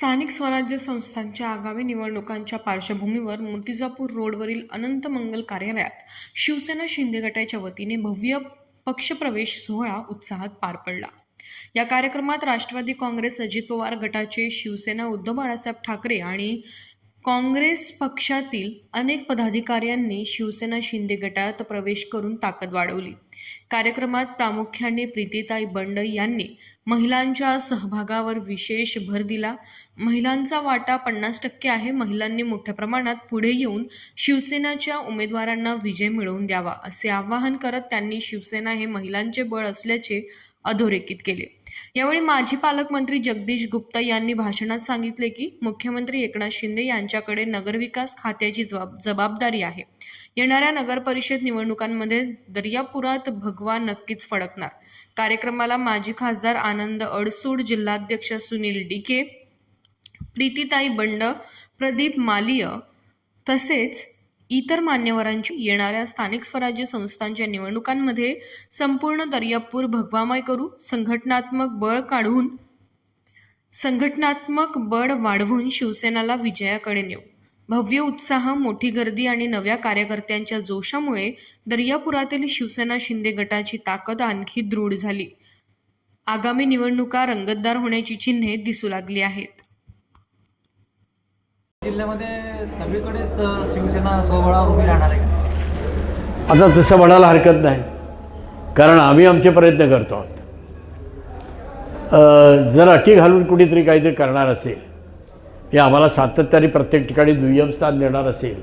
स्थानिक स्वराज्य संस्थांच्या आगामी निवडणुकांच्या पार्श्वभूमीवर मूर्तिजापूर रोडवरील अनंत मंगल कार्यालयात शिवसेना शिंदे गटाच्या वतीने भव्य पक्षप्रवेश सोहळा उत्साहात पार पडला. या कार्यक्रमात राष्ट्रवादी काँग्रेस अजित पवार गटाचे शिवसेना उद्धव बाळासाहेब ठाकरे आणि काँग्रेस पक्षातील अनेक पदाधिकाऱ्यांनी शिवसेना शिंदे गटात प्रवेश करून ताकद वाढवली. कार्यक्रमात प्रामुख्याने प्रीतीताई बंड यांनी महिलांच्या सहभागावर विशेष भर दिला. महिलांचा वाटा पन्नास टक्के आहे. महिलांनी मोठ्या प्रमाणात पुढे येऊन शिवसेनाच्या उमेदवारांना विजय मिळवून द्यावा असे आवाहन करत त्यांनी शिवसेना हे महिलांचे बळ असल्याचे अधोरेखित केले. यावेळी माजी पालकमंत्री जगदीश गुप्ता यांनी भाषणात सांगितले की मुख्यमंत्री एकनाथ शिंदे यांच्याकडे नगरविकास खात्याची जबाब जबाबदारी आहे. येणाऱ्या नगर परिषद निवडणुकांमध्ये दर्यापुरात भगवा नक्कीच फडकणार. कार्यक्रमाला माजी खासदार आनंद अडसूड जिल्हाध्यक्ष सुनील डिके प्रीतीताई बंड प्रदीप मालिय तसेच इतर मान्यवरांची येणाऱ्या स्थानिक स्वराज्य संस्थांच्या निवडणुकांमध्ये संपूर्ण दर्यापूर भगवामय करू संघटनात्मक बळ काढून संघटनात्मक बळ वाढवून शिवसेनाला विजयाकडे नेऊ. भव्य उत्साह मोठी गर्दी आणि नव्या कार्यकर्त्यांच्या जोशामुळे दर्यापुरातील शिवसेना शिंदे गटाची ताकद आणखी दृढ झाली. आगामी निवडणुका रंगतदार होण्याची चिन्हे दिसू लागली आहेत. जिल्ह्यामध्ये सगळीकडेच अ, शिवसेना स्वबळावर उभी राहणार आहे का? आता तसं म्हणायला हरकत नाही. कारण आम्ही आमचे प्रयत्न करतो आहोत. जर अटी घालून कुणीतरी काहीतरी करणार असेल हे आम्हाला सातत्याने प्रत्येक ठिकाणी दुय्यम स्थान देणार असेल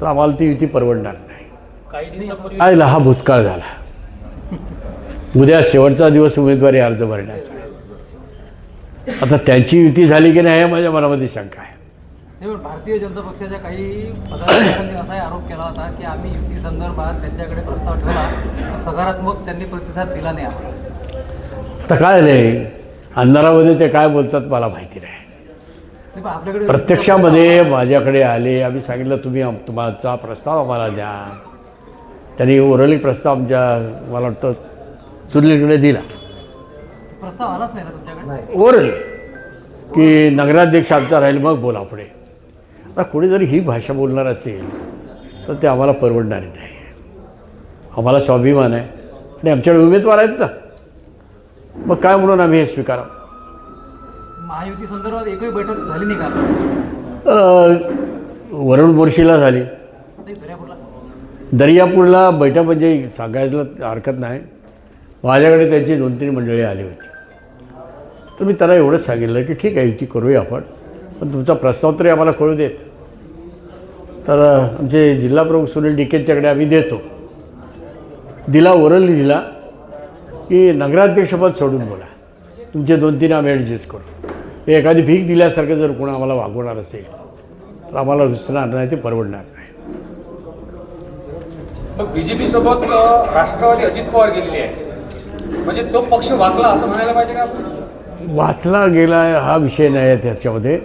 तर आम्हाला ती युती परवडणार नाही. आज हा भूतकाळ झाला? उद्या शेवटचा दिवस उमेदवारी अर्ज भरण्याचा. आता त्यांची युती झाली की नाही हे माझ्या मनामध्ये शंका आहे. पण भारतीय जनता पक्षाच्या काही पदाधिकाऱ्यांनी असाही आरोप केला होता की आम्ही युती संदर्भात त्यांच्याकडे प्रस्ताव ठेवला सकारात्मक त्यांनी प्रतिसाद दिला नाही आम्हाला. आता काय झालं अंधारामध्ये ते काय बोलतात मला माहिती नाही. आपल्याकडे प्रत्यक्षामध्ये माझ्याकडे आले आम्ही सांगितलं तुम्ही तुमचा प्रस्ताव आम्हाला द्या. त्यांनी ओरली प्रस्ताव आमच्या मला वाटतं सुनीलकडे दिला. प्रस्ताव आलाच नाही ना तुमच्याकडे? ओरल. की नगराध्यक्ष आमचा राहील मग बोला पुढे. आता कोणी जरी ही भाषा बोलणार असेल तर ते आम्हाला परवडणारी नाही. आम्हाला स्वाभिमान आहे. आणि आमच्याकडे उमेदवार आहेत ना. मग काय म्हणून आम्ही हे स्वीकारावं? महायुती संदर्भात एकही बैठक झाली नाही का वरुण मोर्शीला झाली. दर्यापूरला. बैठक म्हणजे सांगायला हरकत नाही. माझ्याकडे त्यांची दोन तीन मंडळी आली होती. तर मी त्याला एवढंच सांगितलं की ठीक आहे युती करूया आपण. पण तुमचा प्रस्ताव तरी आम्हाला कळू देत. तर आमचे जिल्हाप्रमुख सुनील डिकेंच्याकडे आम्ही देतो. दिला ओरली दिला की नगराध्यक्षपद सोडून बोला. तुमचे दोन तीन आम्ही ॲडजस्ट करू. एखादी भीक दिल्यासारखं जर कोण आम्हाला वागवणार असेल तर आम्हाला रुचणार नाही ते परवडणार नाही. मग बीजेपी सोबत राष्ट्रवादी अजित पवार गेलेली आहे म्हणजे तो पक्ष वागला असं म्हणायला पाहिजे का वाचला गेला हा विषय नाही आहे त्याच्यामध्ये.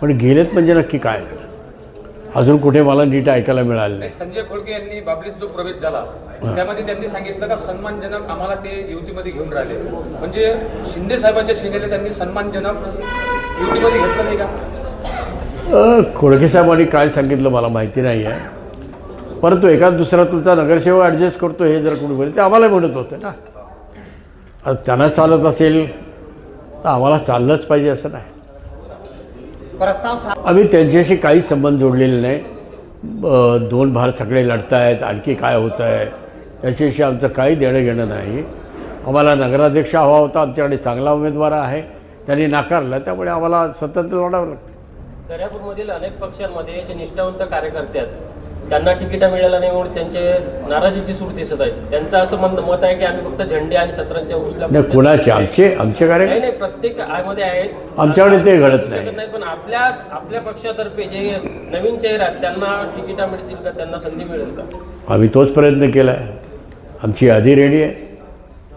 पण गेलेत म्हणजे नक्की काय? झालं अजून कुठे मला नीट ऐकायला मिळालं नाही. संजय खोडके यांनी बाबलीत जो प्रवेश झाला त्यामध्ये त्यांनी सांगितलं का सन्मानजनक आम्हाला ते युतीमध्ये घेऊन राहिले. म्हणजे शिंदे साहेबांच्या सेनेला त्यांनी सन्मानजनक युतीमध्ये घेतलं नाही का? खोडके साहेबांनी काय सांगितलं मला माहिती नाही आहे परंतु एखाद दुसरा तुमचा नगरसेवक ॲडजस्ट करतो हे जर कोणी बोलले ते आम्हाला म्हणत होतं ना. त्यांना चालत असेल तर आम्हाला चाललंच पाहिजे असं नाही. आम्ही त्यांच्याशी काही संबंध जोडलेले नाही दोन भार सगळे लढत आहेत आणखी काय होतं आहे त्याच्याशी आमचं काही देणं घेणं नाही। आम्हाला नगराध्यक्ष हवा होता आमच्याकडे चांगला उमेदवार आहे। त्यांनी नाकारला त्यामुळे आम्हाला स्वतंत्र लढावं लागतं। दर्यापूरमधील अनेक पक्षांमध्ये जे निष्ठावंत कार्यकर्ते आहेत. त्यांना तिकिटा मिळाला नाही म्हणून त्यांचे नाराजीची सूट दिसत आहे त्यांचं असं मत मत आहे की आम्ही फक्त झेंडे आणि सत्रांच्या उचल्या नाही कुणाचे? आमचे आमचे कार्य नाही नाही प्रत्येकमध्ये आहेत. आमच्याकडे ते घडत नाही. नाही पण आपल्या आपल्या पक्षातर्फे जे नवीन चेहरा आहेत त्यांना तिकिटा मिळतील का? त्यांना संधी मिळेल का? आम्ही तोच प्रयत्न केला आहे आमची यादी रेडी आहे.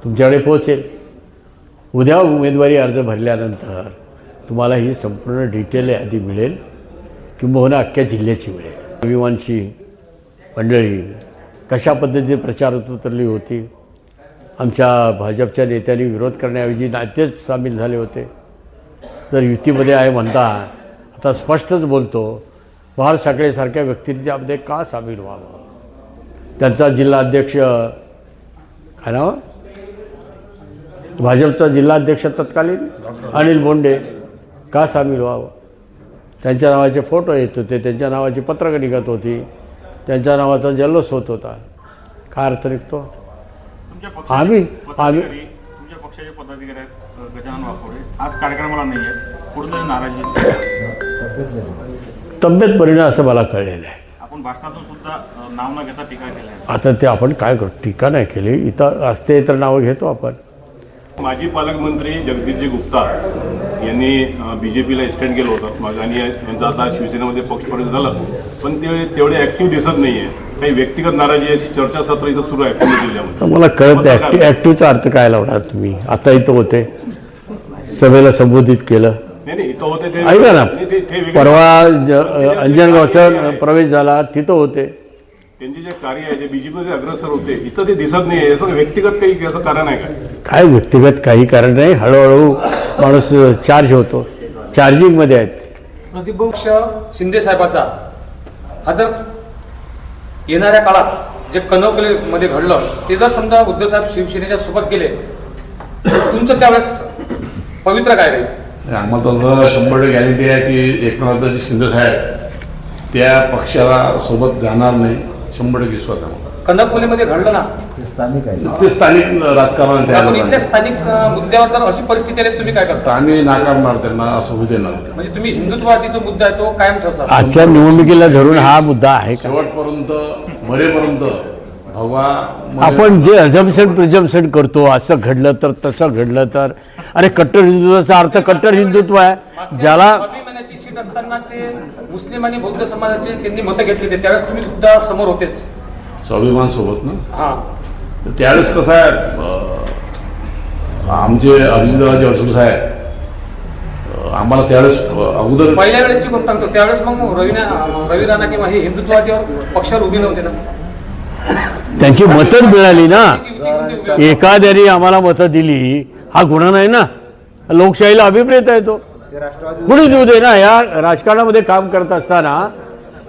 तुमच्याकडे पोहोचेल. उद्या उमेदवारी अर्ज भरल्यानंतर तुम्हाला ही संपूर्ण डिटेल यादी मिळेल. किंबहुना अख्ख्या जिल्ह्याची मिळेल. अभिमानची मंडळी कशा पद्धतीने प्रचारात उतरली होती? आमच्या भाजपच्या नेत्यांनी विरोध करण्याऐवजी नातेच सामील झाले होते. जर युतीमध्ये आहे म्हणता आता स्पष्टच बोलतो पवार साखळेसारख्या व्यक्तीने त्यामध्ये का सामील व्हावं? त्यांचा जिल्हाध्यक्ष काय नाव? भाजपचा जिल्हाध्यक्ष तत्कालीन? अनिल बोंडे का सामील व्हावं? त्यांच्या नावाचे फोटो येत होते त्यांच्या नावाची पत्रकं निघत होती त्यांच्या नावाचा जल्लोष होत होता. काय अर्थ निघतो? आम्ही आम्ही पदाधिकारी तुमच्या पक्षाचे पदाधिकारी आहेत अ, गजानन वाकोडे. आज कार्यक्रमाला नाही आहे कुठं तरी नाराजी आहे. तब्येत परिणाम असं मला कळलेलं आहे. आपण भाषणातून सुद्धा अ, नाव न घेता टीका केली आहे. आता ते आपण काय करू? टीका नाही केली. इथं असते तर नावं घेतो आपण. माजी पालकमंत्री जगदीशजी गुप्ता यांनी बी जे पीला एक्सटेंड केलं होतं. मग आणि यांचं आता शिवसेनेमध्ये पक्षप्रवेश झालं. पण ते तेवढे ॲक्टिव्ह दिसत नाही आहे काही व्यक्तिगत नाराजी अशी चर्चासत्र इथं सुरू आहे मला कळत नाही ॲक्टिव ॲक्टिव्हचा अर्थ काय लावणार तुम्ही? आता इथं होते. सभेला संबोधित केलं. ऐका ना. परवा अंजनगावचा प्रवेश झाला तिथं होते. त्यांचे जे कार्य आहे जे बीजेपीमध्ये अग्रसर होते इथं ते दिसत नाही आहे. याचं व्यक्तिगत काही असं कारण आहे का? काय व्यक्तिगत काही कारण नाही. हळूहळू माणूस चार्ज होतो. चार्जिंगमध्ये आहेत. प्रतिभाऊ पक्ष शिंदे साहेबाचा हा जर येणाऱ्या काळात जे कनकलेमध्ये घडलं ते जर समजा उद्धव साहेब शिवसेनेच्या सोबत गेले तर तुमचं त्यावेळेस पवित्र काय राहील? आम्हाला तर शंभर टक्के गॅरंटी आहे की एकनाथजी शिंदे साहेब त्या पक्षाला सोबत जाणार नाही. शंभर टक्के विश्वास आहे मला. घडलं ना? ते स्थानिक आपण त्याला इथल्या स्थानिक अं, मुद्द्यावर जर अशी परिस्थिती आली तर तुम्ही काय करता? आम्ही नाकारणार त्यांना असं होऊ देणार. नाही. म्हणजे तुम्ही हिंदुत्ववादी जो मुद्दा आहे तो कायम ठेवता? आजच्या निवडणुकीला धरून हा मुद्दा आहे का? शेवटपर्यंत मरेपर्यंत भगवा आपण जे अझम्पशन प्रिझम्पशन करतो असं घडलं तर तसं घडलं तर अरे कट्टर हिंदुत्वाचा अर्थ कट्टर हिंदुत्व आहे. ज्याला असताना ते मुस्लिम आणि बौद्ध समाजाचे त्यांनी मतं घेतले होते. त्यावेळेस तुम्ही सुद्धा समोर होतेच. स्वाभिमान सोबत ना? हा. तर त्यावेळेस कसं आहे आमचे अभिजितरावजी अडसूळ साहेब आम्हाला त्यावेळेस अगोदर पहिल्या वेळेची गोष्ट सांगतो त्यावेळेस मग रवी रवी राणा किंवा हे हिंदुत्ववादीवर पक्षावर उभे नव्हते ना? त्यांची मतं मिळाली ना? ती? एखाद्याने आम्हाला मतं दिली हा गुन्हा नाही ना? लोकशाहीला अभिप्रेत आहे तो. कुणी देऊ दे ना या राजकारणामध्ये काम करत असताना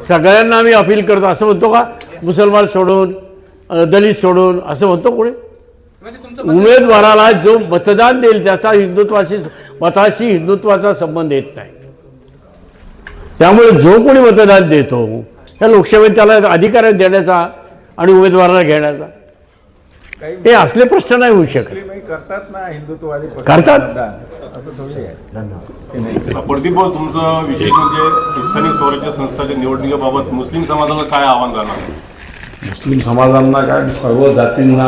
सगळ्यांना आम्ही अपील करतो. असं म्हणतो का? मुसलमान सोडून दलित सोडून असं म्हणतो कोणी? उमेदवाराला जो मतदान देईल त्याचा हिंदुत्वाशी मताशी हिंदुत्वाचा संबंध येत नाही. त्यामुळे जो कोणी मतदान देतो त्या लोकसभेत त्याला अधिकार देण्याचा आणि उमेदवाराला घेण्याचा. हे असले प्रश्न नाही होऊ शकत. करतात ना हिंदुत्ववादी करतात. असं थोडी आहे. प्रदीप भाऊ तुमचं विशेष म्हणजे स्थानिक स्वराज्य संस्थाच्या निवडणुकीबाबत मुस्लिम समाजाला काय आव्हान राहणार मुस्लिम समाजांना काय मी सर्व जातींना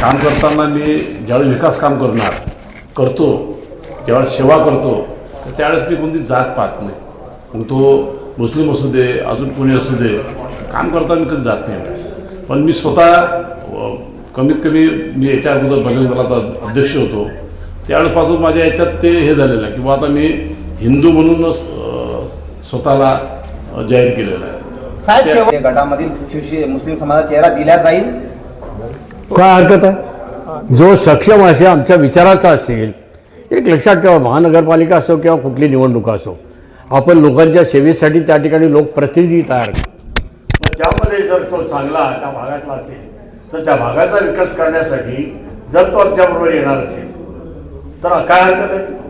काम करताना मी ज्यावेळी विकास काम करणार करतो ज्यावेळेस सेवा करतो तर त्यावेळेस मी कोणती जात पाहत नाही. मग तो मुस्लिम असू दे अजून कोणी असू दे काम करताना मी कधी जात नाही. पण मी स्वतः कमीत कमी मी याच्या अगोदर भजन दलाचा अध्यक्ष होतो. त्यावेळेसपासून माझ्या याच्यात ते हे झालेलं आहे किंवा आता मी हिंदू म्हणूनच अ, स्वतःला जाहीर केलेलं आहे. साहेब गटामधील मुस्लिम समाजाचा चेहरा दिला जाईल? काय हरकत आहे? जो सक्षम असेल आमच्या विचाराचा असेल एक लक्षात ठेवा महानगरपालिका असो किंवा कुठली निवडणूक असो आपण लोकांच्या सेवेसाठी त्या ठिकाणी लोकप्रतिनिधी तयार करतो मग त्यामध्ये जर तो चांगला त्या भागातला असेल तर त्या भागाचा विकास करण्यासाठी जर तो आमच्याबरोबर येणार असेल तर काय हरकत आहे?